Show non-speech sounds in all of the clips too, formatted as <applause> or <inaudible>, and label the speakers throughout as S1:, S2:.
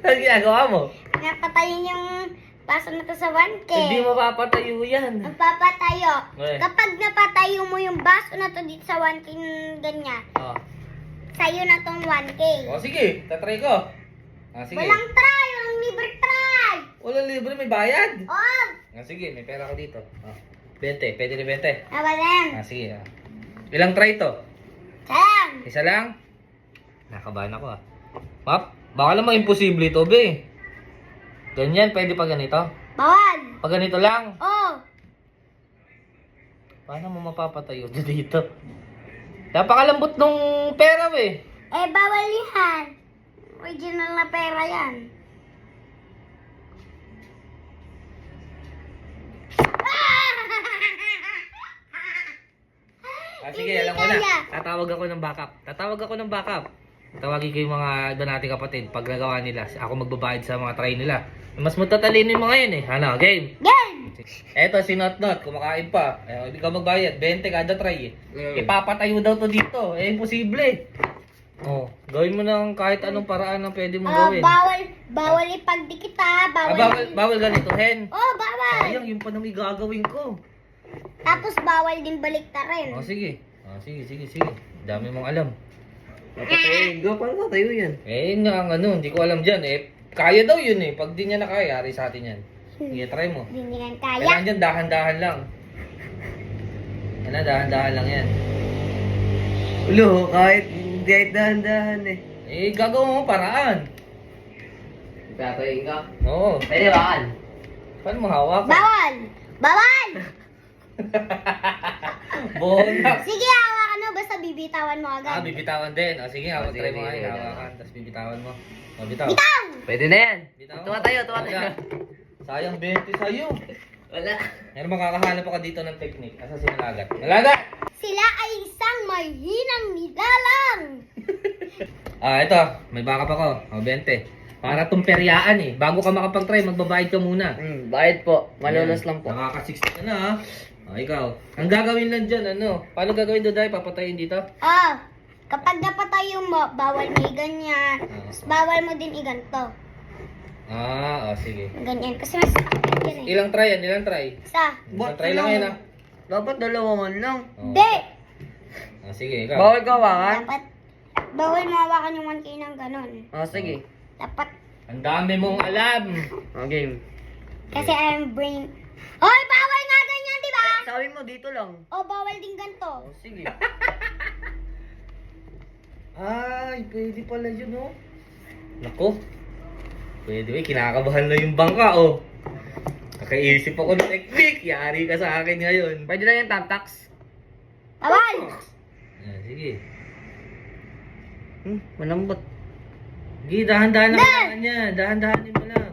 S1: ginagawa mo?
S2: Napatayin yung baso na to sa 1K.
S1: Hindi mo papatayo yan.
S2: Magpapatayo.
S1: Eh.
S2: Kapag napatayo mo yung baso na to dito sa 1K ganyan,
S1: Oh.
S2: sa'yo na tong 1K.
S1: oh, sige. Tatry ko. Ah, sige.
S2: Walang try, walang libre try.
S1: Walang libre, may bayad.
S2: Oh,
S1: Ah, sige, may pera ko dito. Ah. 20, pwede na 20.
S2: nabalan.
S1: Ah, sige. Ah. Ilang try to?
S2: Sayang.
S1: Isa lang? Nakabahan ako ah. Map, baka naman imposible ito, be. Ganyan, pwede pa ganito?
S2: Bawal.
S1: Pag ganito lang,
S2: Oh,
S1: paano mo mapapatayo <laughs> dito? Napakalambot nung pera, be.
S2: eh bawal yan. Original na pera yan.
S1: Ah, sige,
S2: Hindi
S1: alam ko na.
S2: kaya.
S1: Tatawag ako ng backup. Tatawag ako ng backup. Tawagin ko yung mga iba nating kapatid. Pag nagawa nila, ako magbabayad sa mga try nila. Mas matatalino yung mga yun eh. Ano, game?
S2: Game.
S1: Eto, si Not Not, kumakain pa. Eh, hindi ka magbayad. 20 kada try eh.
S3: Mm.
S1: Ipapatayo daw to dito. Eh, imposible. Oh, gawin mo ng kahit anong paraan na pwede mong
S2: Ah,
S1: gawin.
S2: bawal, bawal ipagdikit ha.
S1: Ah,
S2: Bawal.
S1: bawal, bawal ganituhin.
S2: Oh, bawal.
S1: Sayang, yung pa nang igagawin ko.
S2: Tapos bawal din baliktarin.
S1: Oh, sige. Oh, sige, sige, sige. Dami mong alam.
S3: Papatayin ko. Paano tayo yan?
S1: Eh, yun nga ang ano, hindi ko alam dyan eh. Kaya daw yun eh. Pag di niya na kaya, yari sa atin yan. Sige, try mo.
S2: Hindi nga kaya.
S1: Kailangan dyan, dahan-dahan lang. Yan na, dahan-dahan lang yan.
S3: Ulo, kahit kahit dahan-dahan eh.
S1: Eh, gagawa mo paraan.
S3: Papatayin ka?
S1: Oo.
S3: Pwede ba?
S1: Paano mo hawak?
S2: Bawal. Bawal. <laughs>
S1: Bonak.
S2: Sige, hawakan. Basta bibitawan mo agad.
S1: Ah, bibitawan din. O, sige, hawak try mo nga. Hawakan, tapos bibitawan mo. O, bitaw.
S2: Bitaw!
S3: Pwede na yan.
S1: Bitaw.
S3: Tuwa tayo, tuwa tayo.
S1: Sayang 20 sa'yo.
S3: Wala.
S1: Meron makakahanap ako dito ng technique. Asa si Malagat? Malagat!
S2: Sila ay isang mahinang nilalang. <laughs>
S1: Ah, ito. May backup ako. O, 20. Para tong peryaan eh. Bago ka makapag-try, magbabayad ka muna.
S3: Hmm, bayad po. Malolos
S1: Ayan.
S3: lang po.
S1: Nakaka-60 ka na ha. O, ikaw. Ang gagawin lang dyan, ano? Paano gagawin doon dahil papatayin dito?
S2: Oh, kapag napatayo mo, bawal mo ganyan.
S1: Ah.
S2: Tapos bawal mo din iganto.
S1: Ah, o, sige.
S2: Ganyan. Kasi mas sakit eh.
S1: Ilang try yan? Ilang try?
S2: Isa.
S1: Isang try lang yan ha.
S3: Dapat dalawa man lang.
S1: O.
S2: Hindi.
S1: Ah, sige, ikaw.
S3: Bawal ka hawakan?
S2: Dapat, bawal mahawakan yung 1K ng ganon.
S3: Oh, sige.
S2: Dapat,
S1: Ang dami mong alam.
S3: Oh, game.
S2: kasi I'm brain... Hoy, bawal nga ganyan, di ba?
S3: Sabi mo, dito lang.
S2: O, bawal din ganto.
S3: Oh, sige. <laughs>
S1: Ay, pwede pala yun, oh. Nako. Pwede, eh. Kinakabahan na yung bangka, oh. Nakaisip ako ng technique. Yari ka sa akin ngayon.
S3: Pwede lang yung tamtax.
S2: Bawal!
S1: Ah, sige.
S3: Hmm, malambot.
S1: Sige, dahan-dahan lang kailangan niya. Dahan-dahanin mo lang.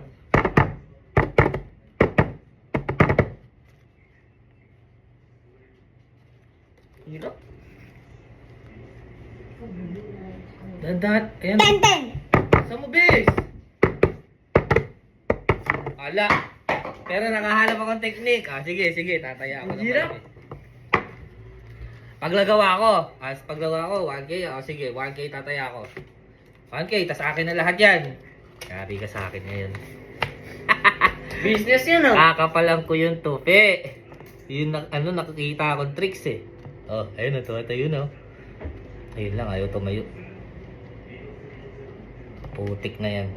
S3: Hirap.
S1: Dahan-dahan. Ayan.
S2: Ten, ten.
S1: Saan mo, bis? Ala. Pero nakahanap akong technique. Ah, sige, sige. Tataya ako. Ng
S3: hirap.
S1: malaki. Paglagawa ko, as paglagawa ko, 1K, oh, sige, 1K tataya ko. 1K, tas akin na lahat yan. Yari ka sa akin ngayon. <laughs>
S3: Business yan ah.
S1: Kakapalan ko yung tupi. Yun, na, ano, nakikita akong tricks eh. Oh, ayun na, tayo no. Ayun lang, ayaw tumayo. Putik na yan.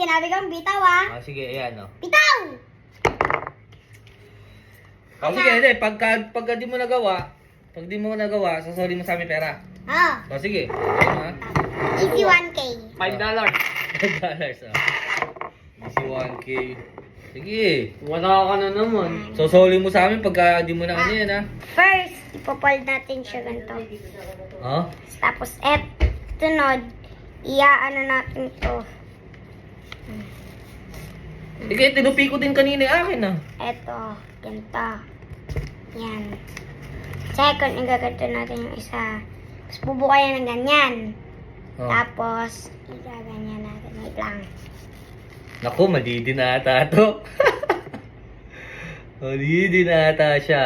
S2: Sinabi kang bitaw, ah.
S1: Ah, sige, ayan, oh.
S2: Bitaw!
S1: Oh, sige, hindi. Pagka, pagka di mo nagawa, pag di mo nagawa, sasoli mo sa amin pera.
S2: Ah,
S1: Oh, sige. Ayun, ha?
S2: easy 1K.
S3: Five dollars.
S1: dollars, oh. Easy 1K. Sige.
S3: Wala ka na naman.
S1: Sosoli mo sa amin pagka di mo na ano yan, ha?
S2: First, ipopold natin siya ganito.
S1: Oh?
S2: Tapos, et, tunod, iaano natin to.
S1: Sige, tinupi ko din kanina yung akin, ah.
S2: Eto, ganito. Yan. Second, igaganto natin yung isa. Tapos, bubukayan ng ganyan.
S1: Oh.
S2: Tapos, igaganyan natin. Wait lang.
S1: Naku, madidi na ata to. <laughs> madidi na ata siya.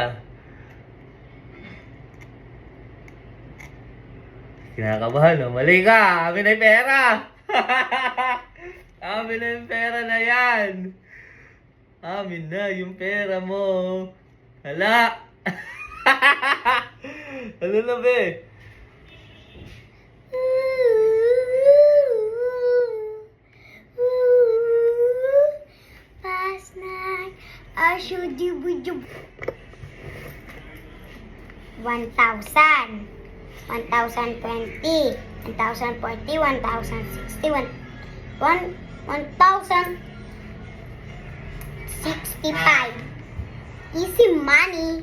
S1: Kinakabahan, no? Mali ka! Amin na yung pera! <laughs> Amin na yung pera na yan! Amin na yung pera mo! Hala! <laughs> ano na, be?
S2: Past night, I should do with you. 1,000, 1,020, 1,040, 1,060, 1, 65. Easy money.